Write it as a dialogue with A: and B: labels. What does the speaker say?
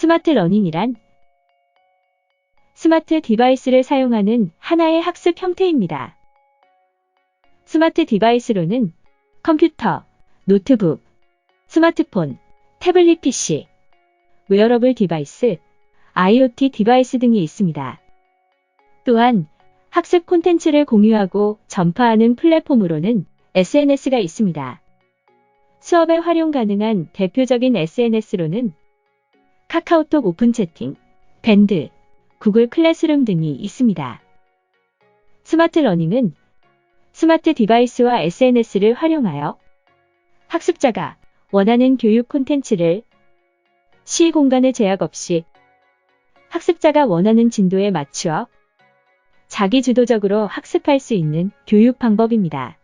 A: 스마트 러닝이란 스마트 디바이스를 사용하는 하나의 학습 형태입니다. 스마트 디바이스로는 컴퓨터, 노트북, 스마트폰, 태블릿 PC, 웨어러블 디바이스, IoT 디바이스 등이 있습니다. 또한 학습 콘텐츠를 공유하고 전파하는 플랫폼으로는 SNS가 있습니다. 수업에 활용 가능한 대표적인 SNS로는 카카오톡 오픈 채팅, 밴드, 구글 클래스룸 등이 있습니다. 스마트 러닝은 스마트 디바이스와 SNS를 활용하여 학습자가 원하는 교육 콘텐츠를 시 공간의 제약 없이 학습자가 원하는 진도에 맞추어 자기 주도적으로 학습할 수 있는 교육 방법입니다.